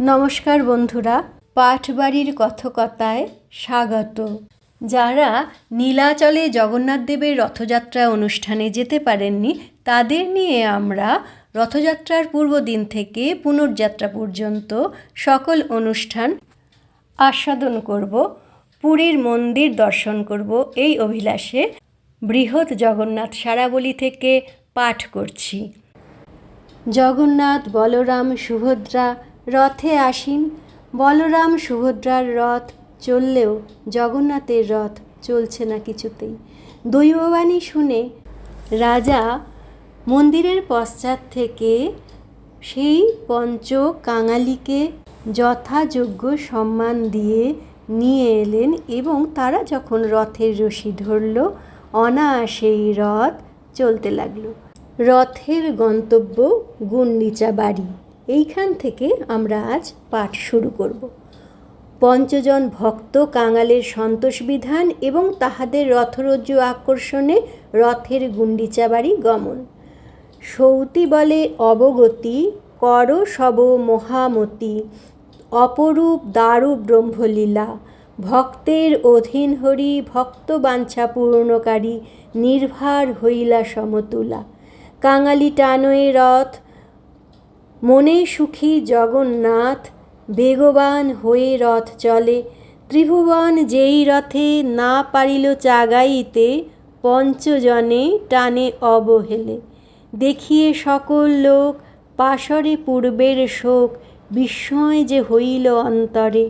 নমস্কার বন্ধুরা, পাঠবাড়ির কথকতায় স্বাগত। যারা নীলাচলে জগন্নাথ দেবের রথযাত্রা অনুষ্ঠানে যেতে পারেননি, তাদের নিয়ে আমরা রথযাত্রার পূর্বদিন থেকে পুনর্যাত্রা পর্যন্ত সকল অনুষ্ঠান আস্বাদন করব, পুরীর মন্দির দর্শন করব, এই অভিলাষে বৃহৎ জগন্নাথ সারাবলি থেকে পাঠ করছি। জগন্নাথ, বলরাম, সুভদ্রা রথে আসীন। বলরাম সুভদ্রার রথ চললেও জগন্নাথের রথ চলছে না কিছুতেই। দৈববাণী শুনে রাজা মন্দিরের পশ্চাৎ থেকে সেই পঞ্চ কাঙালিকে যথাযোগ্য সম্মান দিয়ে নিয়ে এলেন এবং তারা যখন রথের রশি ধরল, অনায়াসেই রথ চলতে লাগল। রথের গন্তব্য গুন্ডিচা বাড়ি এইখান থেকে আমরা আজ পাঠ শুরু করব। পঞ্চজন ভক্ত কাঙালের সন্তোষ বিধান এবং তাহাদের রথরজ্জু আকর্ষণে রথের গুন্ডিচা বাড়ি গমন। সৌতি বলে অবগতি, কর সব মহামতি, অপরূপ দারুপ ব্রহ্মলীলা, ভক্তের অধীন হরি ভক্ত বাঞ্ছা পূর্ণকারী, নির্ভার হইলা সমতুলা। কাঙালি টানয়ে রথ মনে সুখী জগন্নাথ, বেগবান হয়ে রথ চলে। ত্রিভুবন যেই রথে না পারিল চাগাইতে, পঞ্চজনে টানে অবহেলে। দেখিয়ে সকল লোক, পাশরে পূর্বের শোক, বিস্ময় যে হইল অন্তরে।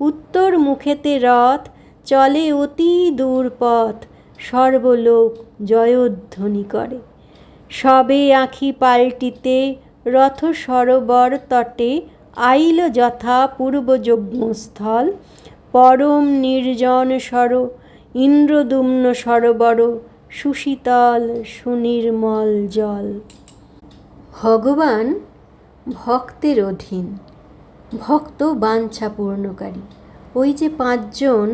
উত্তর মুখেতে রথ, চলে অতি দূর পথ, সর্বলোক জয়ধ্বনি করে। সবে আঁখি পাল্টিতে রথ সরোবর তটে আইল যথা পূর্বযজ্ঞস্থল। পরম নির্জন সর, ইন্দ্রদুম্ন সরোবর, সুশীতল সুনির্মল জল। ভগবান ভক্তের অধীন, ভক্ত বাঞ্ছা পূর্ণকারী ওই যে পাঁচজন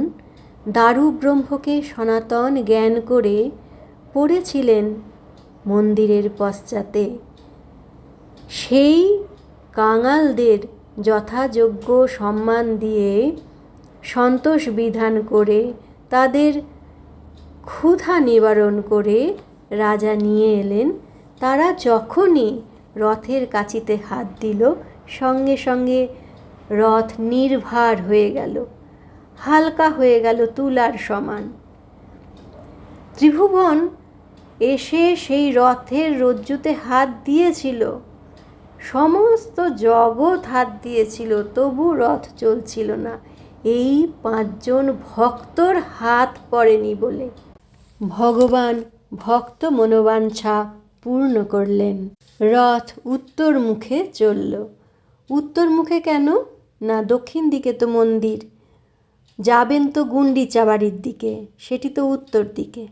দারু ব্রহ্মকে সনাতন জ্ঞান করে পড়েছিলেন মন্দিরের পশ্চাতে সেই কাঙালদের যথাযোগ্য সম্মান দিয়ে সন্তোষ বিধান করে তাদের ক্ষুধা নিবারণ করে রাজা নিয়ে এলেন। তারা যখনই রথের কাছিতে হাত দিল, সঙ্গে সঙ্গে রথ নির্ভার হয়ে গেল, হালকা হয়ে গেল তুলার সমান। ত্রিভুবন এসে সেই রথের রজ্জুতে হাত দিয়েছিল। সমস্ত জগৎ হাত দিয়েছিল, তবু রথ চলছিল না। এই পাঁচজন ভক্তর হাত পড়েনি বলে। ভগবান ভক্ত মনোবাঞ্ছা পূর্ণ করলেন। রথ উত্তর মুখে চলল। উত্তর মুখে কেন? না, দক্ষিণ দিকে তো মন্দির। যাবেন তো গুন্ডিচা বাড়ির দিকে, সেটি তো উত্তর দিকে।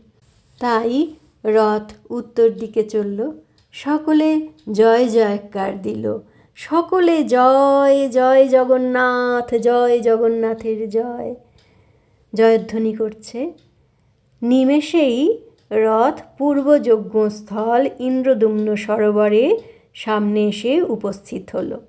তাই রথ উত্তর দিকে চলল। সকলে জয় জয়কার দিল। সকলে জয় জয় জগন্নাথ, জয় জগন্নাথের জয়। জয়ধ্বনি করছে। নিমেষেই রথ পূর্ব যজ্ঞস্থল ইন্দ্রদুম্ন সরোবরে সামনে এসে উপস্থিত হলো।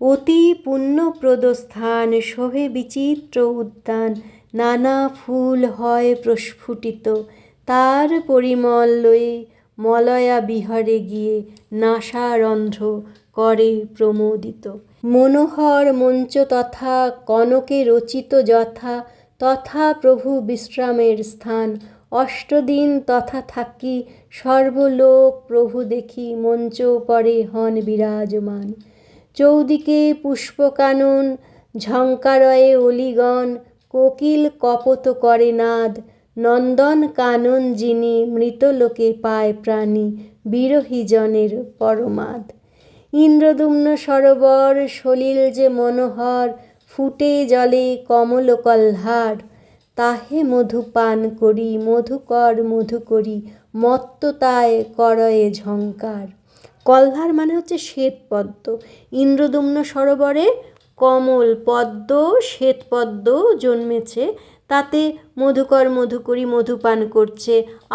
অতি পুণ্যপ্রদ স্থান, শোভে বিচিত্র উদ্যান, নানা ফুল হয় প্রস্ফুটিত। তার পরিমল লয়ে মলয়া বিহারে গিয়ে নাসারন্ধ্র করে প্রমোদিত। মনোহর মঞ্চ তথা কনকে রচিত যথা, তথা প্রভু বিশ্রামের স্থান। অষ্টদিন তথা থাকি, সর্বলোক প্রভু দেখি, মঞ্চ পরে হন বিরাজমান। চৌদিকে পুষ্পকানন, ঝঙ্কারয়ে অলিগণ, কোকিল কপত করে নাদ নন্দন কানন যিনি মৃতলোকে পায় প্রাণী বিরহীজনের পরমাদ। ইন্দ্রদুম্ন সরোবর সলিল যে মনোহর, ফুটে জলে কমল কল্হার তাহে মধু পান করি, মধুকর মধু করি মত্ততায় করয়ে ঝঙ্কার। কল্হার মানে হচ্ছে শ্বেতপদ্ম ইন্দ্রদুম্ন সরোবরে কমল পদ্ম শ্বেতপদ্ম জন্মেছে। তাতে মধুকর মধুকরী মধুপান করছে।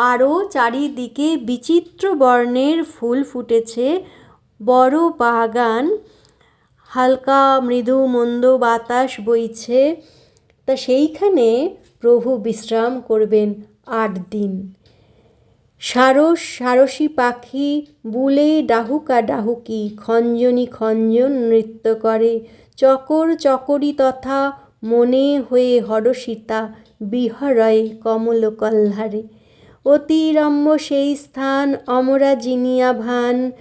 আরও চারিদিকে বিচিত্র বর্ণের ফুল ফুটেছে। বড় বাগান, হালকা, মৃদু, মন্দ বাতাস বইছে। তা সেইখানে প্রভু বিশ্রাম করবেন আট দিন। সারস, সারসী পাখি, বুলে ডাহুকা ডাহুকি, খঞ্জনি খঞ্জন নৃত্য করে। চকর চকরি তথা মনে হয়ে হরসিতা বিহরয়ে কমল কল্হারে অতিরম্য সেই স্থান, অমরা জিনিয়া ভান।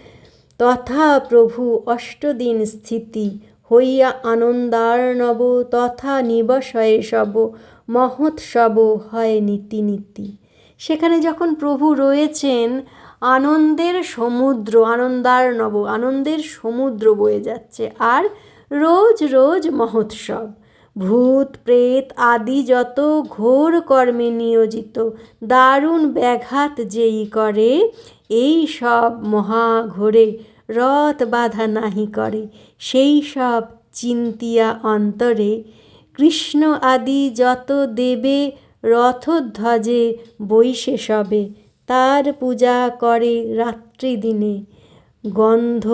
তথা প্রভু অষ্টদিন স্থিতি, হইয়া আনন্দার নব, তথা নিবসয়ে সব, মহোৎসব হয় নীতি নীতি। সেখানে যখন প্রভু রয়েছেন, আনন্দের সমুদ্র আনন্দার্ণব আনন্দের সমুদ্র বয়ে যাচ্ছে। আর রোজ রোজ মহোৎসব। ভূত, প্রেত আদি যত ঘোর কর্মে নিয়োজিত, দারুণ ব্যাঘাত যেই করে, এই সব মহাঘোরে রথ বাধা নাহি করে। সেই সব চিন্তিয়া অন্তরে কৃষ্ণ আদি যত দেবে, রথধ্বজে বৈশে সবে। তার পূজা করে রাত্রি দিনে গন্ধ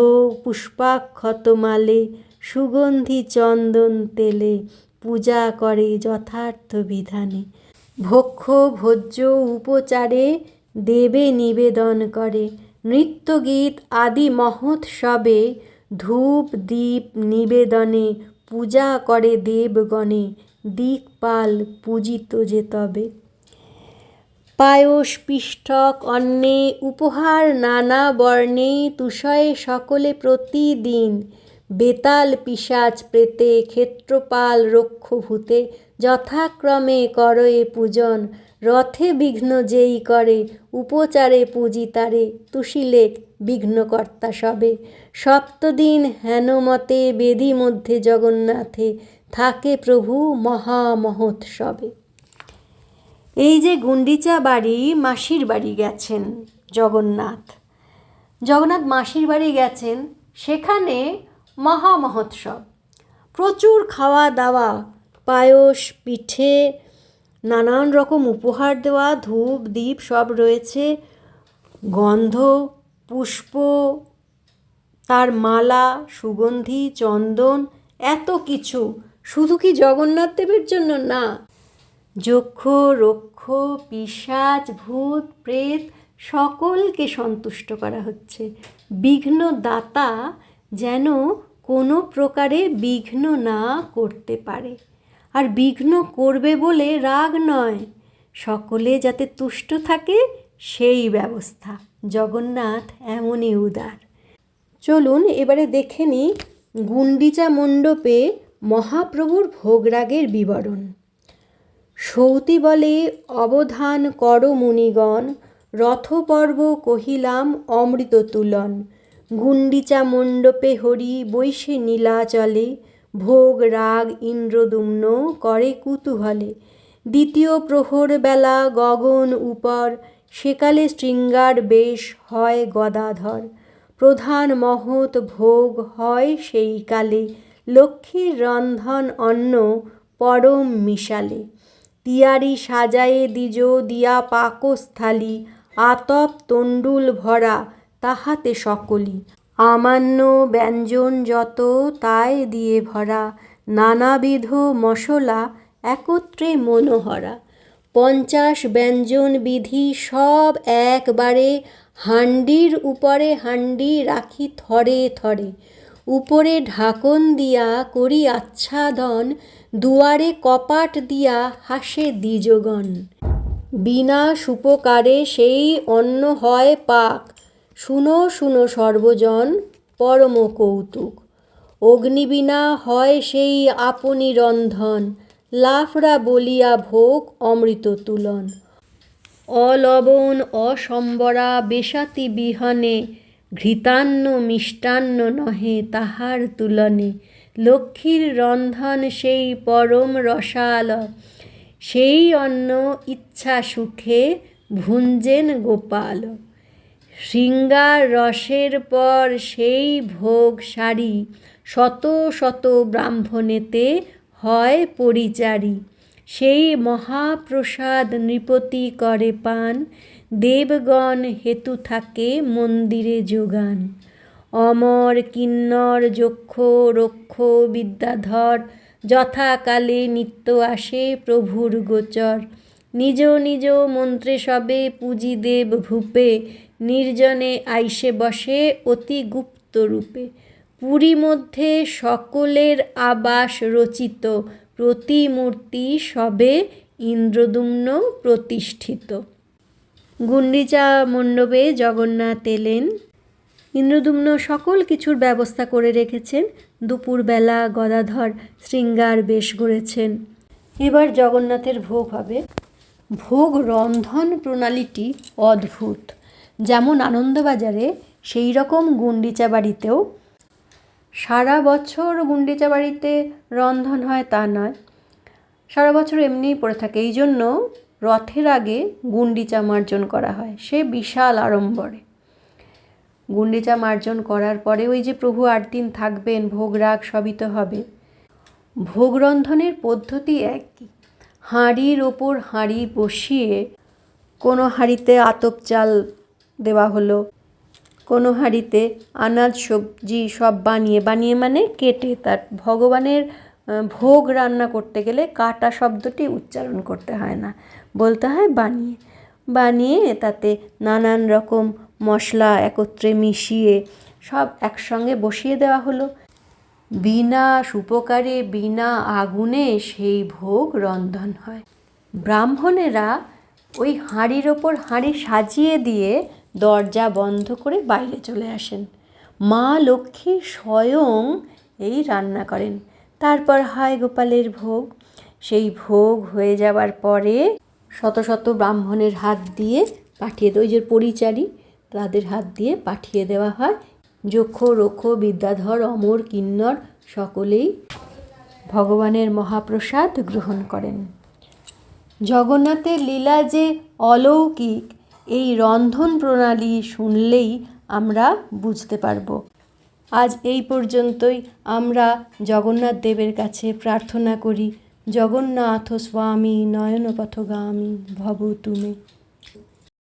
পুষ্পাক্ষত মালে সুগন্ধি চন্দন তেলে। পূজা করে যথার্থ বিধানে। ভক্ষ ভোজ্য উপচারে দেবে নিবেদন করে। নৃত্যগীত আদি মহোৎসবে ধূপ দীপ নিবেদনে পূজা করে দেবগণে দিকপাল পূজিত যে তবে। পায়স পিষ্টক অন্নে উপহার নানা বর্ণে তুষয়ে সকলে প্রতিদিন বেতাল পিসাচ প্রেতে, ক্ষেত্রপাল, রক্ষভূতে, যথাক্রমে করয়ে পূজন, রথে বিঘ্ন যেই করে, উপচারে পূজিতারে তুষিলেক বিঘ্নকর্তা সবে। সপ্তদিন হেনমতে বেদি মধ্যে জগন্নাথে, থাকে প্রভু মহামহোৎসবে। এই যে গুন্ডিচা বাড়ি, মাসির বাড়ি গেছেন জগন্নাথ। জগন্নাথ মাসির বাড়ি গেছেন, সেখানে মহামহোৎসব। প্রচুর খাওয়া দাওয়া পায়স, পিঠে, নানান রকম উপহার দেওয়া, ধূপ দ্বীপ সব রয়েছে। গন্ধ, পুষ্প, তার মালা, সুগন্ধি, চন্দন, এত কিছু। শুধু কি জগন্নাথ দেবের জন্য? না। যক্ষ, রক্ষ পিসাচ ভূত, প্রেত সকলকে সন্তুষ্ট করা হচ্ছে। বিঘ্ন দাতা যেন কোনো প্রকারে বিঘ্ন না করতে পারে। আর বিঘ্ন করবে বলে রাগ নয়। সকলে যাতে তুষ্ট থাকে, সেই ব্যবস্থা। জগন্নাথ এমনই উদার। চলুন এবারে দেখে নিই গুন্ডিচা মণ্ডপে মহাপ্রভুর ভোগরাগের বিবরণ। সৌতি বলে, অবধান কর মুনিগণ, রথপর্ব কহিলাম অমৃত গুন্ডিচা মণ্ডপে হরি বৈশে নীলাচলে ভোগ, রাগ, ইন্দ্রদুম্ন করে কুতূহলে। দ্বিতীয় প্রহর বেলা গগন উপর, সেকালে শৃঙ্গার বেশ হয় গদাধর। প্রধান মহৎ ভোগ হয় সেই কালে, লক্ষ্মীর রন্ধন অন্ন পরম মিশালে। তিয়ারি সাজায়ে দ্বিজ দিয়া পাকস্থালি, আতপ তণ্ডুল ভরা তাহাতে সকলি আমান্য ব্যঞ্জন যত তাই দিয়ে ভরা, নানাবিধ মশলা একত্রে মনোহরা। পঞ্চাশ ব্যঞ্জন বিধি সব একবারে হান্ডির উপরে হান্ডি রাখি থরে থরে। উপরে ঢাকন দিয়া করি আচ্ছাদন, দুয়ারে কপাট দিয়া হাসে দ্বিজগণ। বিনা সুপকারে সেই অন্ন হয় পাক। শুনো শুনো সর্বজন পরম কৌতুক অগ্নিবিনা হয় সেই আপনি রন্ধন লাফরা বলিয়া ভোগ অমৃত তুলন। অলবণ অসম্বরা বেশাতি বিহনে, ঘৃতান্ন মিষ্টান্ন নহে তাহার তুলনে। লক্ষ্মীর রন্ধন সেই পরম রসাল, সেই অন্ন ইচ্ছা সুখে ভুঞ্জেন গোপাল। শৃঙ্গার রসের পর সেই ভোগ সারি শত শত ব্রাহ্মণেতে হয় পরিচারী। সেই মহাপ্রসাদ নৃপতি করে পান, দেবগণ হেতু থাকে মন্দিরে যোগান। অমর কিন্নর, যক্ষ, রক্ষ, বিদ্যাধর, যথাকালে নিত্য আসে প্রভুর গোচর। নিজ নিজ মন্ত্রে সবে পুঁজি দেব ভূপে নির্জনে আইসে বসে অতি গুপ্ত রূপে। পুরী মধ্যে সকলের আবাস রচিত। প্রতিমূর্তি সবে ইন্দ্রদুম্ন প্রতিষ্ঠিত। গুন্ডিচা মণ্ডপে জগন্নাথ এলেন। ইন্দ্রদুম্ন সকল কিছুর ব্যবস্থা করে রেখেছেন। দুপুরবেলা গদাধর শৃঙ্গার বেশ গড়েছেন এবার জগন্নাথের ভোগ হবে। ভোগ রন্ধন প্রণালীটি অদ্ভুত। যেমন আনন্দবাজারে সেই রকম গুন্ডিচা বাড়িতেও সারা বছর গুন্ডিচা বাড়িতে রন্ধন হয় তা নয়। সারা বছর এমনিই পড়ে থাকে। এই জন্য রথের আগে গুন্ডিচা মার্জন করা হয়। সে বিশাল আড়ম্বরে। গুন্ডিচা মার্জন করার পরে ওই যে প্রভু আট দিন থাকবেন, ভোগ রাগ সবই তো হবে। ভোগ রন্ধনের পদ্ধতি একই। হাঁড়ির ওপর হাঁড়ি বসিয়ে কোনো হাঁড়িতে আতপ চাল দেওয়া হলো। কোনো হাঁড়িতে আনাজ, সবজি সব বানিয়ে বানিয়ে মানে কেটে তার ভগবানের ভোগ রান্না করতে গেলে কাটা শব্দটি উচ্চারণ করতে হয় না। বলতে হয় বানিয়ে। বানিয়ে তাতে নানান রকম মশলা একত্রে মিশিয়ে সব একসঙ্গে বসিয়ে দেওয়া হলো। বিনা সুপকারে, বিনা আগুনে সেই ভোগ রন্ধন হয়। ব্রাহ্মণেরা ওই হাঁড়ির ওপর হাঁড়ি সাজিয়ে দিয়ে দরজা বন্ধ করে বাইরে চলে আসেন। মা লক্ষ্মী স্বয়ং এই রান্না করেন। তারপর হয় গোপালের ভোগ। সেই ভোগ হয়ে যাওয়ার পরে শত শত ব্রাহ্মণের হাত দিয়ে পাঠিয়ে দেয় ওই যে পরিচারী, তাদের হাত দিয়ে পাঠিয়ে দেওয়া হয়। যক্ষ, রক্ষ, বিদ্যাধর, অমর, কিন্নর সকলেই ভগবানের মহাপ্রসাদ গ্রহণ করেন। জগন্নাথের লীলা যে অলৌকিক এই রন্ধন প্রণালী শুনলেই আমরা বুঝতে পারব। আজ এই পর্যন্তই। আমরা জগন্নাথ দেবের কাছে প্রার্থনা করি, জগন্নাথ স্বামী নয়নপথগামী ভব তুমি